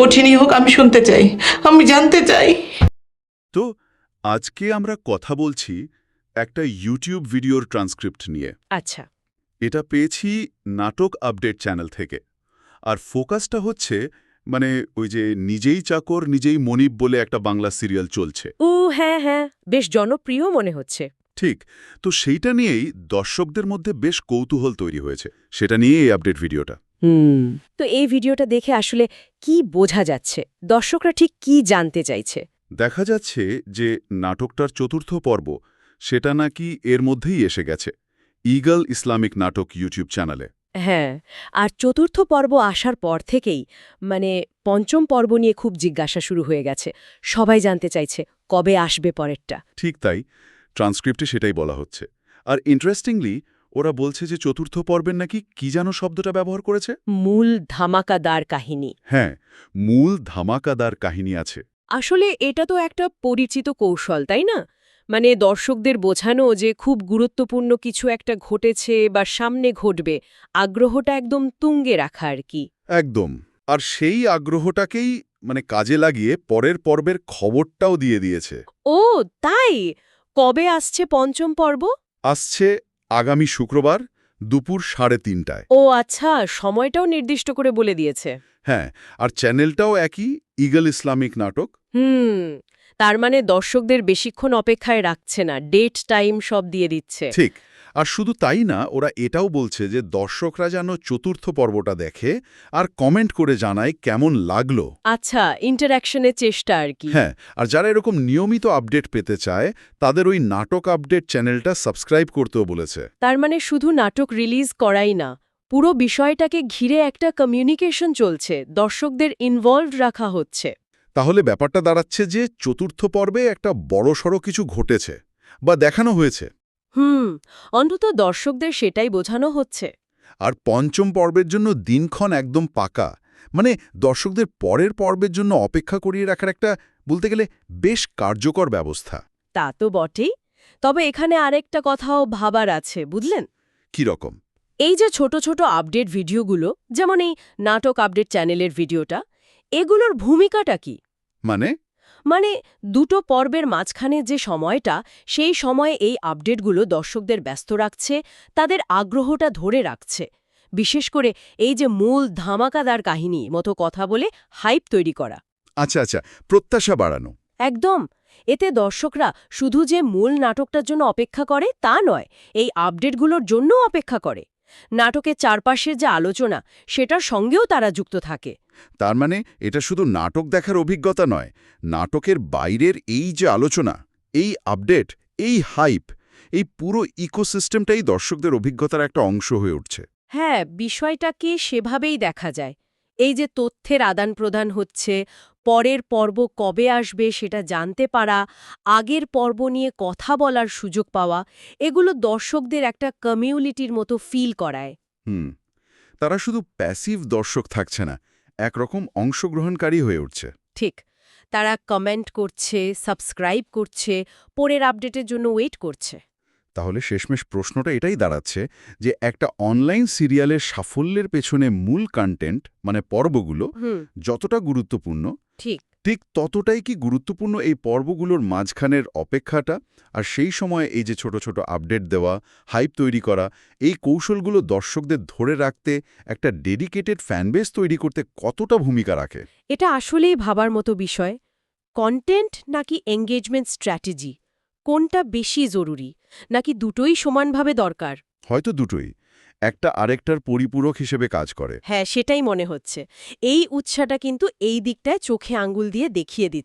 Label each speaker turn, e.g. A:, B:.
A: কঠিনই হোক আমি শুনতে চাই। আমি জানতে চাই।
B: তো আজকে আমরা কথা বলছি একটা ইউটিউব ভিডিওর ট্রান্সক্রিপ্ট নিয়ে।
C: আচ্ছা।
B: এটা পেয়েছি নাটক আপডেট চ্যানেল থেকে। আর ফোকাসটা হচ্ছে মানে ওই যে নিজেই চাকর নিজেই মনিব বলে একটা বাংলা সিরিয়াল চলছে।
C: ও হ্যাঁ হ্যাঁ বেশ জনপ্রিয় মনে হচ্ছে।
B: ঠিক তো সেইটা নিয়েই দর্শকদের মধ্যে বেশ কৌতূহল তৈরি হয়েছে। সেটা নিয়েই এই আপডেট ভিডিওটা
C: হুম। তো এই ভিডিওটা দেখে আসলে কি বোঝা যাচ্ছে? দর্শকরা ঠিক কি জানতে চাইছে?
B: দেখা যাচ্ছে যে নাটকটার চতুর্থ পর্ব সেটা নাকি এর মধ্যেই এসে গেছে। ইগল ইসলামিক নাটক ইউটিউব চ্যানেলে।
C: হ্যাঁ আর চতুর্থ পর্ব আসার পর থেকেই মানে পঞ্চম পর্ব নিয়ে খুব জিজ্ঞাসা শুরু হয়ে গেছে। সবাই জানতে চাইছে কবে আসবে পরেরটা।
B: ঠিক তাই ট্রান্সক্রিপ্টে সেটাই বলা হচ্ছে। আর ইন্টারেস্টিংলি ওরা বলছে যে চতুর্থ পর্বের নাকি কি যেন শব্দটা ব্যবহার করেছে?
C: মূল ধামাকাদার কাহিনী।
B: হ্যাঁ মূল ধামাকাদার কাহিনী আছে।
C: আসলে এটা তো একটা পরিচিত কৌশল তাই না? মানে দর্শকদের বোঝানো যে খুব গুরুত্বপূর্ণ কিছু একটা ঘটেছে বা সামনে ঘটবে আগ্রহটা একদম তুঙ্গে রাখা আর কি।
B: একদম। আর সেই আগ্রহটাকেই মানে কাজে লাগিয়ে পরের পর্বের খবরটাও দিয়ে দিয়েছে।
C: ও তাই? কবে আসছে পঞ্চম পর্ব?
B: আসছে আগামী শুক্রবার দুপুর সাড়ে তিনটায়।
C: ও আচ্ছা সময়টাও নির্দিষ্ট করে বলে দিয়েছে।
B: হ্যাঁ আর চ্যানেলটাও একই ইগল ইসলামিক নাটক।
C: হুম তার মানে দর্শকদের বেশিক্ষণ অপেক্ষায় রাখছে না ডেট টাইম সব দিয়ে দিচ্ছে।
B: ঠিক। আর শুধু তাই না ওরা এটাও বলছে যে দর্শকরা যেন চতুর্থ পর্বটা দেখে আর কমেন্ট করে জানায় কেমন লাগল।
C: আচ্ছা ইন্টারাকশনের চেষ্টা আর কি।
B: হ্যাঁ আর যারা এরকম নিয়মিত আপডেট পেতে চায় তাদের ওই নাটক আপডেট চ্যানেলটা সাবস্ক্রাইব করতেও বলেছে।
C: তার মানে শুধু নাটক রিলিজ করাই না পুরো বিষয়টাকে ঘিরে একটা কমিউনিকেশন চলছে দর্শকদের ইনভলভ রাখা হচ্ছে।
B: তাহলে ব্যাপারটা দাঁড়াচ্ছে যে চতুর্থ পর্বে একটা বড়সড় কিছু ঘটেছে বা দেখানো হয়েছে।
C: হুম অন্তত দর্শকদের সেটাই বোঝানো হচ্ছে।
B: আর পঞ্চম পর্বের জন্য দিনক্ষণ একদম পাকা। মানে দর্শকদের পরের পর্বের জন্য অপেক্ষা করিয়ে রাখার একটা বলতে গেলে বেশ কার্যকর ব্যবস্থা।
C: তা তো বটেই। তবে এখানে আরেকটা কথাও ভাবার আছে বুঝলেন?
B: কি রকম?
C: এই যে ছোট ছোট আপডেট ভিডিওগুলো যেমন এই নাটক আপডেট চ্যানেলের ভিডিওটা এগুলোর ভূমিকাটা কি?
B: মানে?
C: মানে দুটো পর্বের মাঝখানে যে সময়টা সেই সময়ে এই আপডেটগুলো দর্শকদের ব্যস্ত রাখছে তাদের আগ্রহটা ধরে রাখছে। বিশেষ করে এই যে মূল ধামাকাদার কাহিনী মতো কথা বলে হাইপ তৈরি করা।
B: আচ্ছা আচ্ছা প্রত্যাশা বাড়ানো।
C: একদম। এতে দর্শকরা শুধু যে মূল নাটকটার জন্য অপেক্ষা করে তা নয় এই আপডেটগুলোর জন্যও অপেক্ষা করে। নাটকের চারপাশের যে আলোচনা সেটার সঙ্গেও তারা যুক্ত থাকে।
B: তার মানে এটা শুধু নাটক দেখার অভিজ্ঞতা নয় নাটকের বাইরের এই যে আলোচনা এই আপডেট এই হাইপ এই পুরো ইকোসিস্টেমটাই দর্শকদের অভিজ্ঞতার একটা অংশ হয়ে উঠছে।
C: হ্যাঁ বিষয়টাকে সেভাবেই দেখা যায়। এই যে তথ্যের আদান প্রদান হচ্ছে পরের পর্ব কবে আসবে সেটা জানতে পারা আগের পর্ব নিয়ে কথা বলার সুযোগ পাওয়া এগুলো দর্শকদের একটা কমিউনিটির মতো ফিল করায়।
B: হুম তারা শুধু প্যাসিভ দর্শক থাকছে না একরকম অংশগ্রহণকারী হয়ে উঠছে।
C: ঠিক তারা কমেন্ট করছে সাবস্ক্রাইব করছে পরের আপডেটের জন্য ওয়েট করছে।
B: তাহলে শেষমেশ প্রশ্নটা এটাই দাঁড়াচ্ছে যে একটা অনলাইন সিরিয়ালের সাফল্যের পেছনে মূল কন্টেন্ট মানে পর্বগুলো যতটা গুরুত্বপূর্ণ
C: ঠিক।
B: ঠিক ততটাই কি গুরুত্বপূর্ণ এই পর্বগুলোর মাঝখানের অপেক্ষাটা? আর সেই সময়ে এই যে ছোট ছোট আপডেট দেওয়া হাইপ তৈরি করা এই কৌশলগুলো দর্শকদের ধরে রাখতে একটা ডেডিকেটেড ফ্যানবেস তৈরি করতে কতটা ভূমিকা রাখে?
C: এটা আসলেই ভাবার মতো বিষয়। কন্টেন্ট নাকি এঙ্গেজমেন্ট স্ট্র্যাটেজি কোনটা বেশি জরুরি? নাকি দুটোই সমানভাবে দরকার?
B: হয়তো দুটোই। একটা আরেকটার পরিপূরক হিসেবে কাজ করে।
C: হ্যাঁ সেটাই মনে হচ্ছে। এই উৎসাহটা কিন্তু এই দিকটায় চোখে আঙ্গুল দিয়ে দেখিয়ে দিচ্ছে।